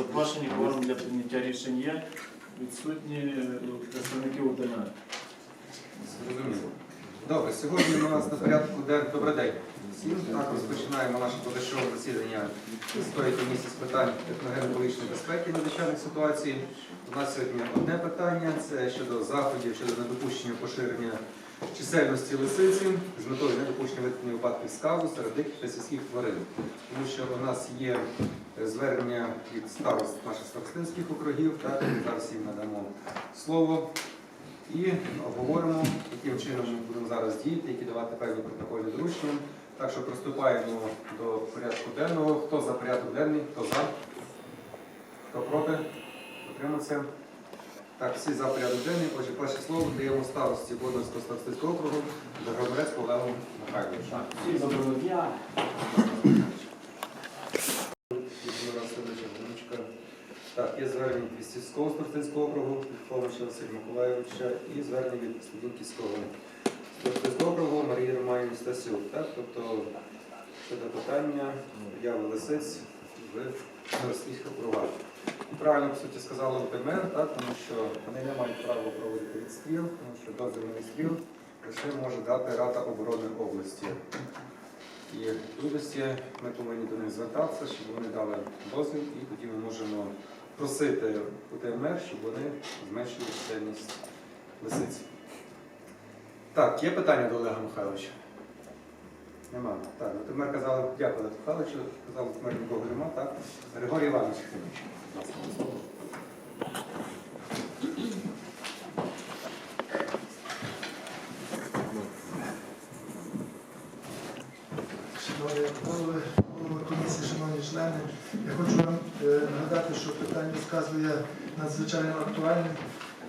Запрошені кворум для прийняття рішень є. Відсутні е, представники УДНР. Зрозуміло. Добре, сьогодні у нас на порядку день добрий день. Всім так розпочинаємо наше позачергове засідання історії комісії з питань техногенно-екологічної безпеки і надзвичайних ситуацій. У нас сьогодні одне питання це щодо заходів щодо недопущення поширення чисельності лисиці з метою недопущення виникнення випадків сказу серед диких та сільських тварин. Тому що у нас є звернення від старост наших старостинських округів, так, і зараз їм надамо слово. І обговоримо, яким чином ми будемо зараз діяти, які давати певні протокольні доручення. Так що приступаємо до порядку денного. Хто за порядок денний, хто за, хто проти, утримався. Так, всі за порядок денний. Отже, перше слово даємо старості Бодовського старостинського округу Драгобрець Олегу Михайловичу. Всім доброго дня. Так, є звернення від Свістівського старостинського округу Фомича Василя Миколайовича і звернення від Слободківського старостинського округу Марії Романівни Стасюк. Так, тобто щодо питання яви лисиць в округах. І правильно, по суті, сказали ОТМР, так, тому що вони не мають права проводити відстріл, тому що дозвіл на відстріл лише може дати Рада оборони області. І в відповідності ми повинні до них звертатися, щоб вони дали дозвіл, і тоді ми можемо просити УТМР, щоб вони зменшили чисельність лисиць. Так, є питання до Олега Михайловича? Нема. Так, УТМР казали, дякую Михайловичу, казали, УТМР нікого нема, так? Григорій Іванович. Шановні голови, голови комісії, шановні члени, я хочу вам е, нагадати, що питання сказу є надзвичайно актуальним.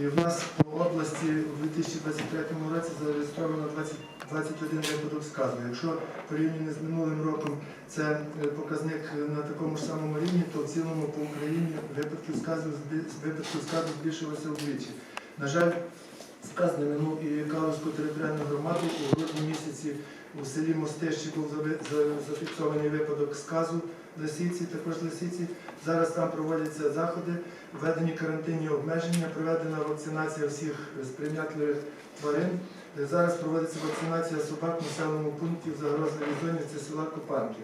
І в нас по області у 2023 році зареєстровано 20, 21 випадок сказу. Якщо порівняно з минулим роком це е, показник на такому ж самому рівні, то в цілому по Україні випадків сказу, випадків сказу збільшилося вдвічі. На жаль, сказ не минув і Калузьку територіальну громаду у грудні місяці у селі Мостищі був зафіксований випадок сказу лисиці, також лисиці. Зараз там проводяться заходи, введені карантинні обмеження, проведена вакцинація всіх сприйнятливих тварин. Зараз проводиться вакцинація собак в населеному пункті в загрозливій зоні, це села Копанки.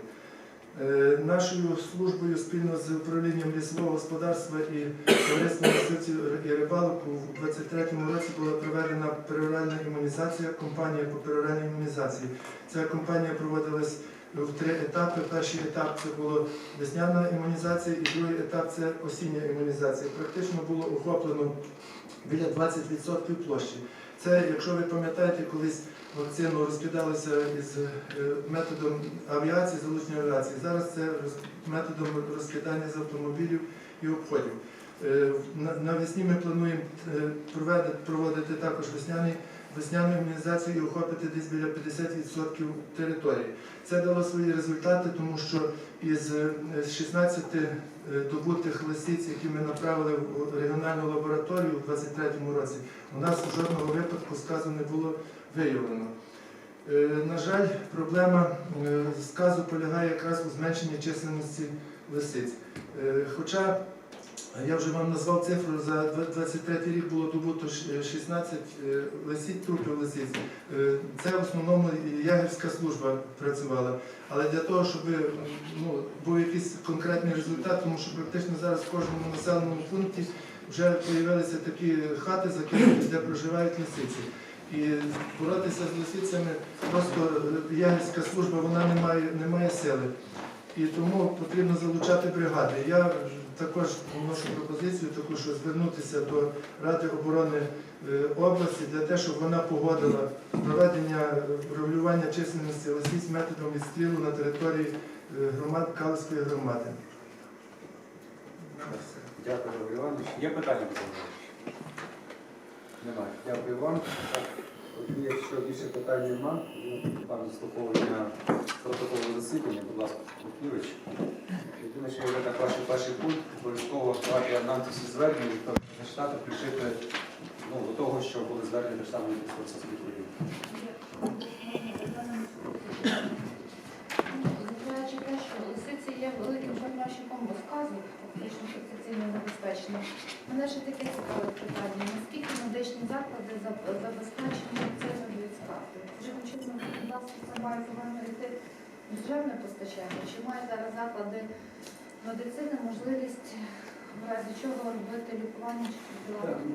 Е, Нашою службою спільно з управлінням лісового господарства і товариством і рибалок у 2023 році була проведена пероральна імунізація, кампанія по пероральній імунізації. Ця кампанія проводилась в три етапи. Перший етап це була весняна імунізація, і другий етап це осіння імунізація. Практично було охоплено біля 20% площі. Це, якщо ви пам'ятаєте, колись вакцину розкидалися із е, методом авіації, залучення авіації. Зараз це методом розкидання з автомобілів і обходів. Е, Навесні ми плануємо е, проводити також весняний, весняну імунізацію і охопити десь біля 50% території. Це дало свої результати, тому що із е, 16 е, добутих лисиць, які ми направили в регіональну лабораторію у 2023 році, у нас жодного випадку сказу не було виявлено. Е, На жаль, проблема е, сказу полягає якраз у зменшенні численності лисиць. Е, Хоча я вже вам назвав цифру, за 23 рік було добуто 16 е, лисиць, трупів лисиць. Це в основному ягерська служба працювала. Але для того, щоб ну, був якийсь конкретний результат, тому що практично зараз в кожному населеному пункті вже з'явилися такі хати закинуті, де проживають лисиці. І боротися з лисицями просто е, служба вона не має, не має сили. І тому потрібно залучати бригади. Я також вношу пропозицію, таку, що звернутися до Ради оборони е, області для того, щоб вона погодила проведення регулювання численності лисиць методом відстрілу на території е, громад Калицької громади. Дякую, Іванович. Є питання? Немає. Дякую вам. Так, якщо більше питань нема, пан заслуховування протоколу засідання, будь ласка, Михайлович. Єдине, що я так ваш перший пункт, обов'язково нам всі звернення, тобто зачитати, включити ну, до того, що були звернення державної підприємства відповідь. Зважаючи шармащиком розказу, що забезпечення. Мене ще таке цікаве питання. Наскільки медичні заклади забезпечені медициною від чи це законодавство це має повинно йти державне постачання? Чи має зараз заклади медицини можливість в разі чого робити лікування чи профілактику?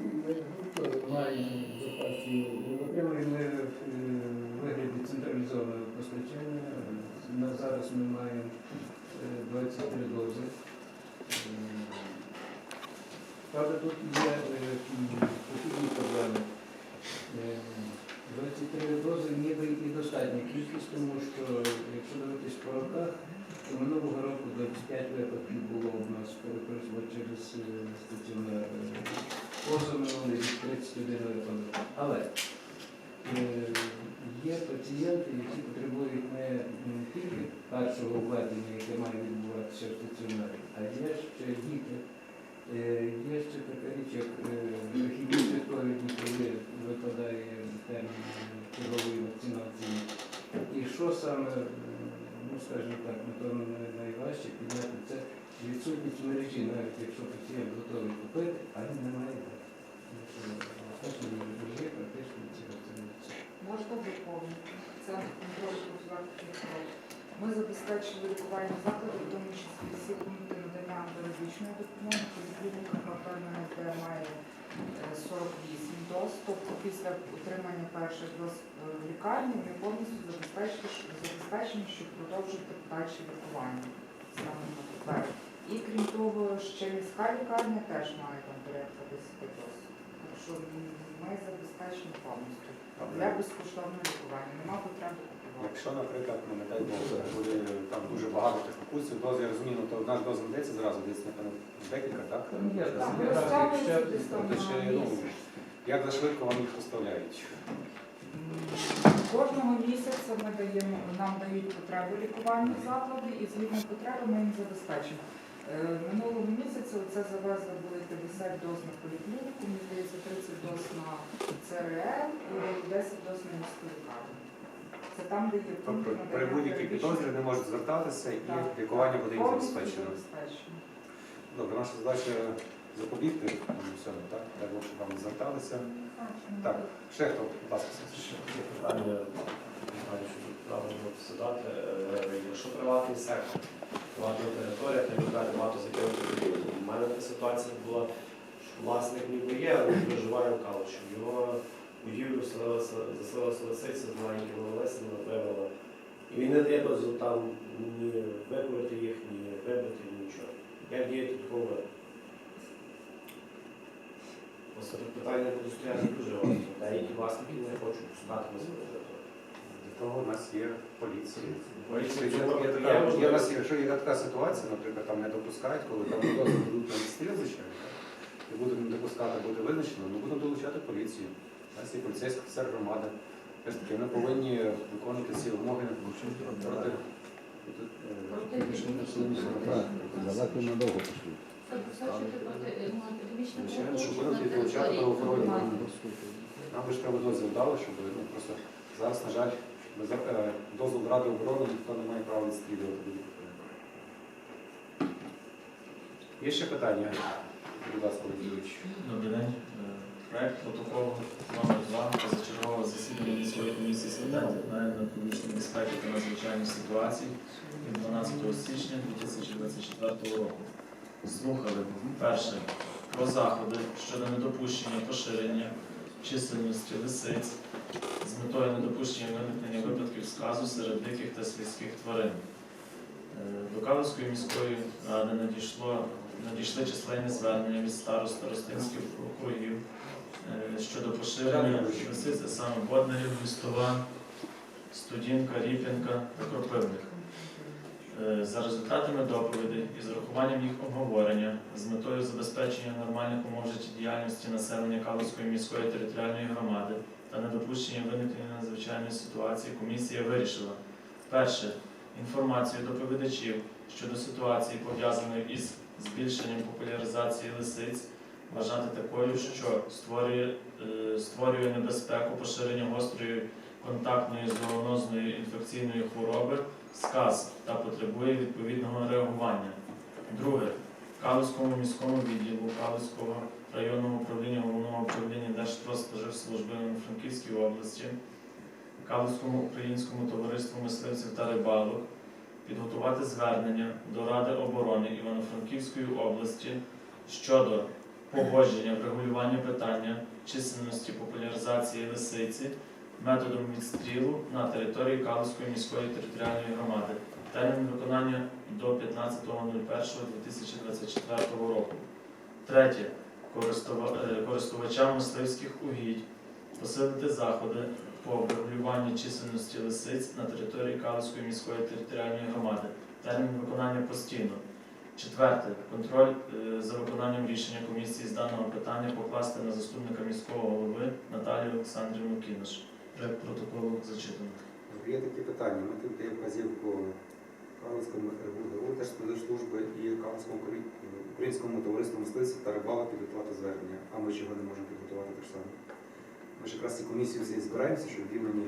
ми е, вигляді централізованого постачання. Зараз ми маємо е, 23 дози. Е, Правда, тут є потрібні м, проблеми. Е, 23 дози ніби і достатня кількість, тому що якщо дивитись по роках, то минулого року 25 випадків було у нас переписано через е, стаціонар. Е, позаминулий від 31 випадок. Але е, є пацієнти, які потребують не м, тільки першого введення, яке має відбуватися в стаціонарі, а є ще діти. Е, Є ще така річ, як е, вихідні святковідні, коли випадає термін чергової вакцинації. І що саме, е, ну скажімо так, напевно, найважче підняти це відсутність мережі, навіть якщо пацієнт готовий купити, а він не має де. Тому що Остатньої мережі практично ці вакцинації. Можна доповнити. Центр контролю профілактики. Ми забезпечили лікування закладів, в тому числі всі пункти надання антирадичної допомоги. Поліклініка НП має е, 48 доз. Тобто після отримання перших доз е, в лікарні ми повністю забезпечені, щоб продовжити подальше лікування. І крім того, ще міська лікарня теж має там порядка 10 доз. Так що ми забезпечені повністю. Для безкоштовного лікування. Нема потреби купувати. Якщо, наприклад, ну, не дай Бог, буде там дуже багато тих укусів, доз, я розумію, ну, то одна ж доза не дається зразу, десь, напевно, декілька, так? Є, Так, там розтягується десь там Тобто, на ще, ну, місяць. як за швидко вам їх поставляють? Кожного місяця ми даємо, нам дають потреби лікування заклади і згідно потреби ми їм забезпечимо. Е, Минулого місяця це завезли були 50 доз на поліклініку, мені здається 30 доз на ЦРЛ і 10 доз на міську лікарню. Це там, де є Тобто пункти при надання будь-якій підозрі не можуть звертатися і Так, лікування буде їм повністю забезпечено. забезпечено. Добре, наша задача запобігти цьому всьому, так? Дай Бог, щоб вам не зверталися. Так, ще хто, будь ласка. Ще таке питання, не знаю, що тут правильно задати. Е, Якщо приватний сектор, приватна територія, то люди багато закинути. У мене така ситуація була, що власник ніби є, але проживає в Калуші. Його будівлю заселилася- лисиця, маленькі лисина, вивела. І він не дає там ні викурити їх, ні вибити, нічого. Як діяти в такому? Ось це питання буде стояти дуже важко. Деякі власники не хочуть пускати на Того у нас є поліція. Поліція Якщо є є така- є у нас, якщо є така ситуація, наприклад, там не допускають, коли там будуть на звичайно, і будуть не допускати, буде визначено, ми будемо долучати поліцію. У нас є поліцейський офіцер громади. Ж ми повинні виконувати ці вимоги проти. Далеко надовго пішли. Е, ну. Нам лише треба дозвіл дали, щоб ну, просто зараз, на жаль, е, дозволу Ради оборони ніхто не має права відстрілювати. Є ще питання? Будь ласка, Олексійович. Добрий день. Е, Проект протоколу номер 2 позачергового засідання міської комісії національної публічної безпеки та надзвичайних ситуацій від 12 січня 2024 року. Слухали перше про заходи щодо недопущення поширення чисельності лисиць з метою недопущення виникнення випадків сказу серед диких та сільських тварин. Е, До Калицької міської ради надійшло, надійшли численні звернення від старост старостинських округів е, щодо поширення лисиць, а саме Боднарів, Містова, Студінка, Ріпінка та Кропивник. Е, За результатами доповідей і з урахуванням їх обговорення з метою забезпечення нормальних умов життєдіяльності населення Калицької міської територіальної громади та недопущення виникнення надзвичайної ситуації комісія вирішила перше інформацію доповідачів щодо ситуації, пов'язаної із збільшенням популяризації лисиць, вважати такою, що створює, е, створює небезпеку поширення гострої контактної зоонозної інфекційної хвороби, сказ та потребує відповідного реагування. Друге, Калузькому міському відділу Калузького районного управління головного управління Держпродспоживслужби на Франківській області, Калузькому українському товариству мисливців та рибалок підготувати звернення до Ради оборони Івано-Франківської області щодо погодження врегулювання питання чисельності популяризації лисиці методом відстрілу на території Калузької міської територіальної громади. Термін виконання до 15.01.2024 року. Третє. Е, Користувачам мисливських угідь посилити заходи по врегулюванню чисельності лисиць на території Калузької міської територіальної громади. Термін виконання постійно. Четверте. Контроль е, за виконанням рішення комісії з даного питання покласти на заступника міського голови Наталію Олександрівну Кінаш. Проект протоколу зачитано. Є такі питання. Ми тут даємо вказівку Калицькому РГУ Держслужби і Калицькому українському товариству мисливців та рибалок підготувати звернення. А ми чого не можемо підготувати так само? Ми ж якраз ці комісії всі збираємося, щоб в імені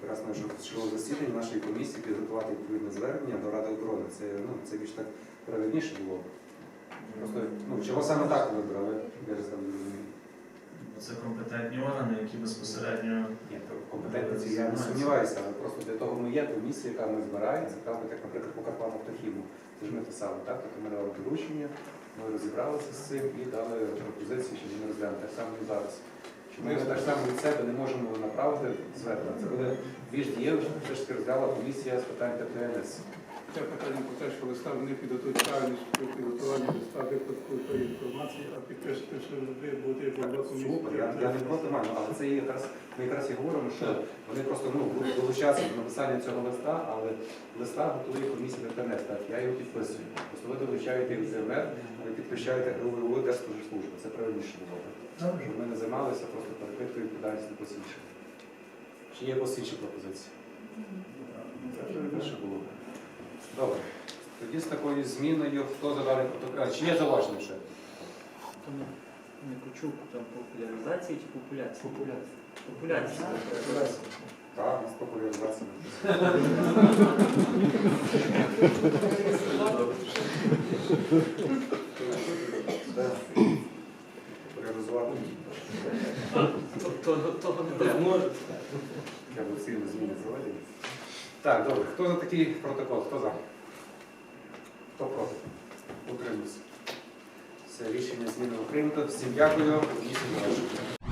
якраз нашого засідання нашої комісії підготувати відповідне звернення до Ради оборони. Це, ну, це більш так правильніше було. Просто ну, чого саме так вибрали, я ж сам не розумію. Це компетентні органи, які безпосередньо Ні, то компетентності я не сумніваюся, але просто для того ми є комісія, яка ми збирається, так, от як, наприклад, по Карпатах Птахіву. Це ж ми писали, так? Тобто ми дали доручення, ми розібралися з цим і дали пропозиції, щоб вони розглянули. Так само і зараз. Що ми так само від себе не можемо направити звернення. Це буде більш дієво, що все ж таки розглянула комісія з питань ТТНС. Це питання про те, що листа вони підготують правильно що підготування листа викладку тої інформації, а підпишете, що ви будете голова Супер, я, я не проти маю, але це є якраз ми якраз і говоримо, що вони просто ну, будуть долучатися до написання цього листа, але листа готує комісія ДТНС, так, я його підписую. Просто ви долучаєте їх ЗМР, ви підпишаєте голову Держслужби. Це правильніше було. Ми не займалися просто перекриткою відповідальністю до іншого. Чи є якось інші пропозиції? Це правильніше було. Добре. Тоді з такою зміною, хто за даний протокол? Чи є зауваження ще? Не почув там популяризації чи популяції? Популяція. Популяція. Так, з популяризації. Популяризувати. Тобто того не треба. Треба сильно зміни проводити. Так, добре. Хто за такий протокол? Хто за? Хто проти? Утримуйся. Все, рішення зміни прийнято. Всім дякую. Завершено.